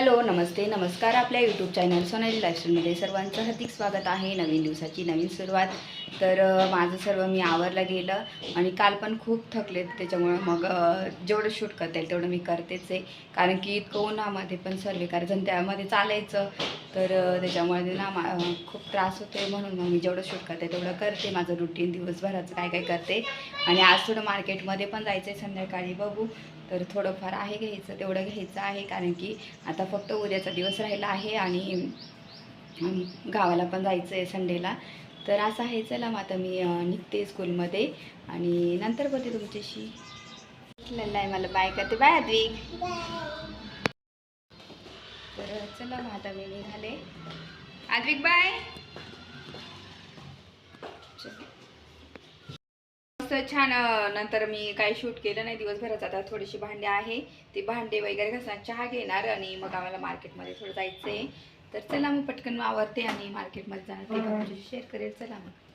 Hello नमस्ते. नमस्कार आपल्या YouTube channel Sonali लाईफस्टाईलमध्ये सर्वांचं हार्दिक स्वागत आहे नवीन दिवसाची नवीन सुरुवात. तर माझं सर्व मी आवरला गेलं आणि काल पण खूप थकले त्याच्यामुळं मग जेवढं शूट करता येईल तेवढं मी करतेच आहे. कारण की इतकं उन्हामध्ये पण सर्व करायचं त्यामध्ये चालायचं. तर त्याच्यामुळे ना मा- खूप त्रास होतो म्हणून मग मी जेवढं शूट करते तेवढं करते. माझं रुटीन दिवसभराचं काय काय करते. आणि आज थोडं मार्केटमध्ये पण जायचं आहे संध्याकाळी. बघू. तर थोडंफार आहे घ्यायचं तेवढं घ्यायचं आहे कारण की आता फक्त उद्याचा दिवस राहिला आहे आणि गावाला पण जायचं आहे संडेला. तर असं आहे चला मग आता मी निघते स्कूलमध्ये आणि नंतर बोलते तुमच्याशी. आहे मला बाय करते. बाय अद्विक तर चला मग आता मी निघाले. अद्विक बाय. मस्त छान नंतर मी काही शूट केलं नाही दिवसभराचं. आता थोडीशी भांडे आहे ते भांडे वगैरे घासणार चहा घेणार आणि मग आम्हाला मार्केटमध्ये थोडं जायचं आहे तर चला मग पटकन आवरते आणि मार्केटमध्ये जाणार ते शेअर करेल. चला मग.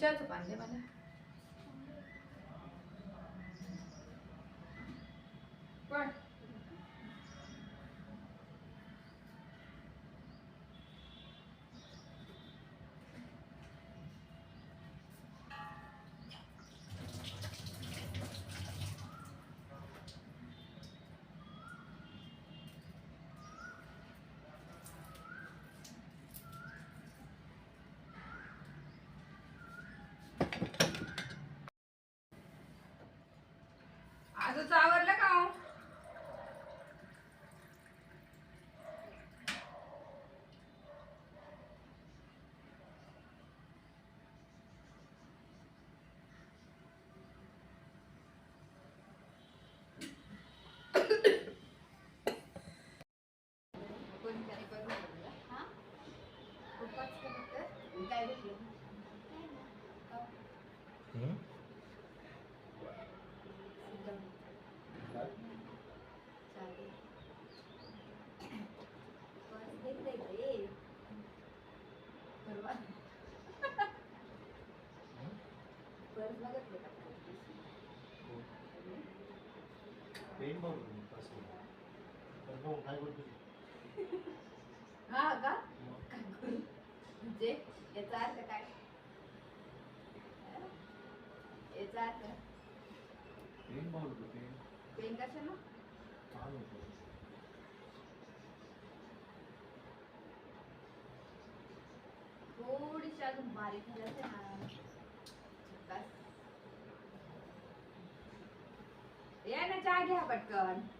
विचारतो पाहिजे मला. तुझं आवडलं का हो? कोणीतरी बघून गेलं. हा? खूपच कमी तर? काय भेटलं? हं? चालेल. पर्स घेतलंय रे. परवा. पर्स बघितली का? पेन मारून दे, पाचशे. पण मग काय करतो हा का काय करू? म्हणजे याचा अर्थ काय याचा अर्थ पेन मारून दे, पेन. पेन कशाला थोडीशी अजून बारीक झालं ना या ना चहा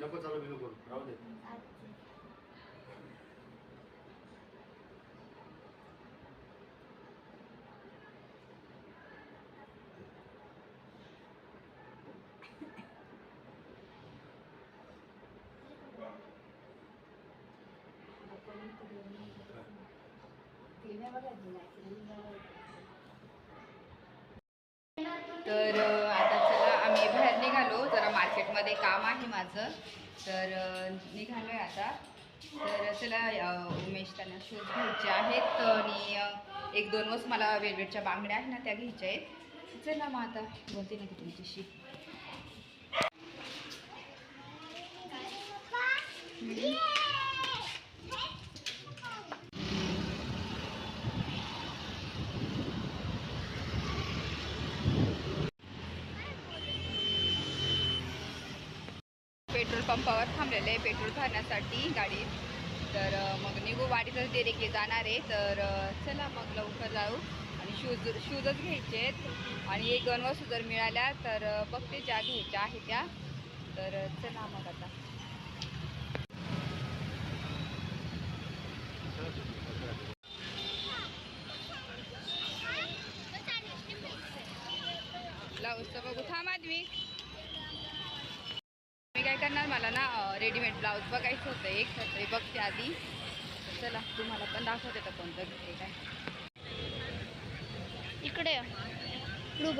नको चालू मी नको राहू दे Tiene ahora de la clínica. तर आता चला आम्ही बाहेर निघालो. जरा मार्केटमध्ये काम आहे माझं. तर निघालो आहे आता. तर चला उमेश त्यांना शूज घ्यायचे आहेत आणि एक दोन वस मला वेलवेटच्या बांगड्या आहेत ना त्या घ्यायच्या आहेत. चला मग आता बोलते ना की तुमच्याशी. Yeah! पंपावर थांबलेलं आहे पेट्रोल भरण्यासाठी गाडी. तर मग निघू वाडीतच की जाणार आहे. तर चला मग लवकर जाऊ. आणि शूज शूजच घ्यायचे आहेत. आणि एक दोन वस्तू जर मिळाल्या. तर बघते ज्या घ्यायच्या आहेत त्या. तर चला मग आता ब्लाऊजचं बघू थांब आदमी मी काय करणार? मला ना रेडीमेड ब्लाऊज बघायचं होतं एक ते बघते आधी. चला तुम्हाला पण दाखवते तर कोणतं घेते काय. इकडे तू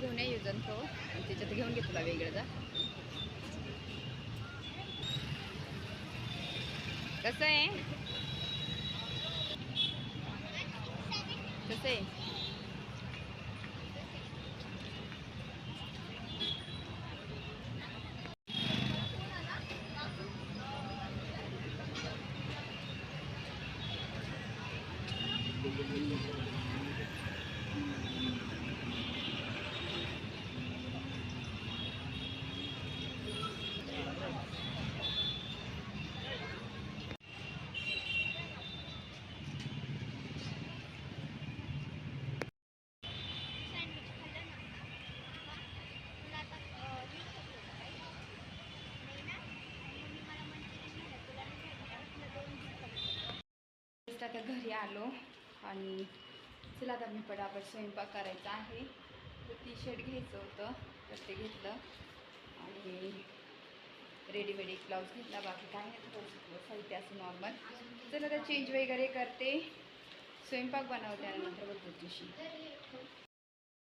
घेऊन ये युजन तो आणि त्याच्यात घेऊन घे तुला वेगळं कसं आहे? कसं आहे? आता घरी आलो आणि चला आता मी पटापट स्वयंपाक करायचा आहे. तर टी शर्ट घ्यायचं होतं तर ते घेतलं आणि रेडीमेड एक ब्लाऊज घेतला. बाकी काय नाही थोडंसं साहित्य असं नॉर्मल चला आता चेंज वगैरे करते. स्वयंपाक बनवते आणि नंतर बघतो तुझी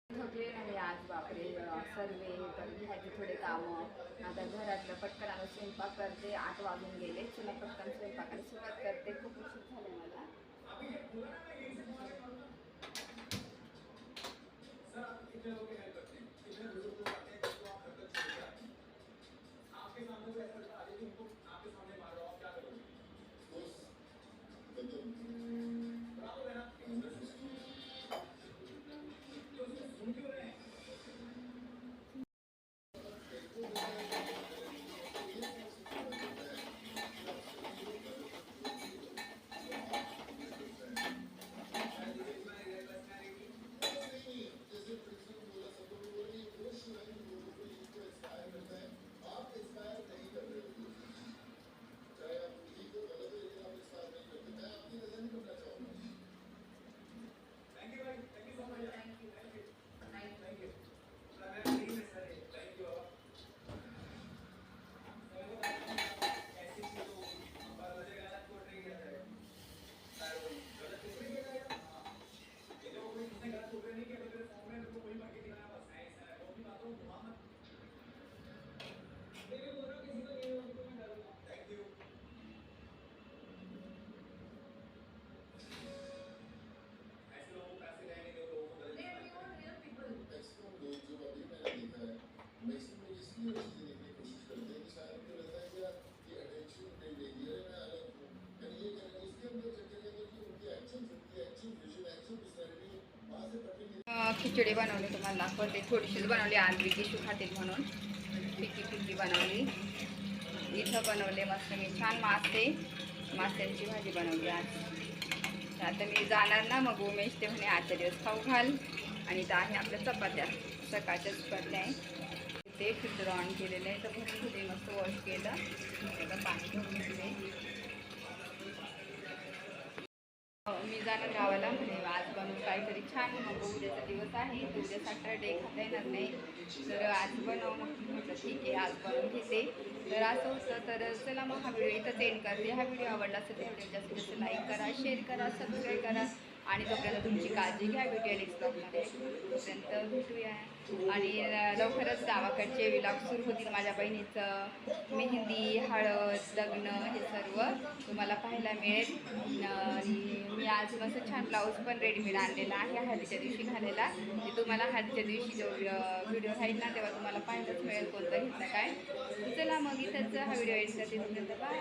थकले नाही आज बापरे सर्वे घ्यायचे थोडे कामं. आता घरातलं पटकन आता स्वयंपाक करते आठ वाजून गेले. चला पटकन स्वयंपाकाला सुरुवात करते. खूप उशीर झाले मला. Claro. खिचडी बनवली तुम्हाला. दाखवते थोडीशीच बनवली आलवी टिशू खातील म्हणून. फिकी फिकी बनवली. इथं बनवले मस्त मी. छान मासे. मास्यांची भाजी बनवली आज. आता मी जाणार ना मग उमेश ते म्हणे आजच्या दिवस खाऊ घाल. आणि इथं आहे आपल्या चपात्या. सकाळच्या चपात्या आहे ते फिल्टर ऑन केलेलं आहे. तर भरून घेते मस्त वॉश केलं. आता पाणी घेऊन घेते मी जाणार गावाला म्हणे आज बनवून काहीतरी छान मग उद्याचा दिवस आहे तर उद्या सॅटरडे खाता येणार नाही. तर आज बनव मग. म्हटलं ठीक आहे आज बनवून घेते. तर असं होतं. तर चला मग हा व्हिडिओ इथं एंड करते. हा व्हिडिओ आवडला असेल तर जास्तीत जास्त लाईक करा शेअर करा सबस्क्राईब करा. आणि तोपर्यंत तुमची काळजी घ्या व्हिडिओ नेक्स्ट ब्लॉगमध्ये तोपर्यंत भेटूया. आणि लवकरच गावाकडचे विलॉग सुरू होतील माझ्या बहिणीचं. मेहंदी हळद लग्न हे सर्व तुम्हाला पाहायला मिळेल. मी आज मस्त छान ब्लाऊज पण रेडीमेड आणलेला आहे. हळदीच्या दिवशी घालेला. ते तुम्हाला हळदीच्या दिवशी जो व्हिडिओ राहील ना तेव्हा तुम्हाला पाहायलाच मिळेल कोणतं घेतलं काय. चला मग इथंच हा व्हिडिओ एंड करते. बाय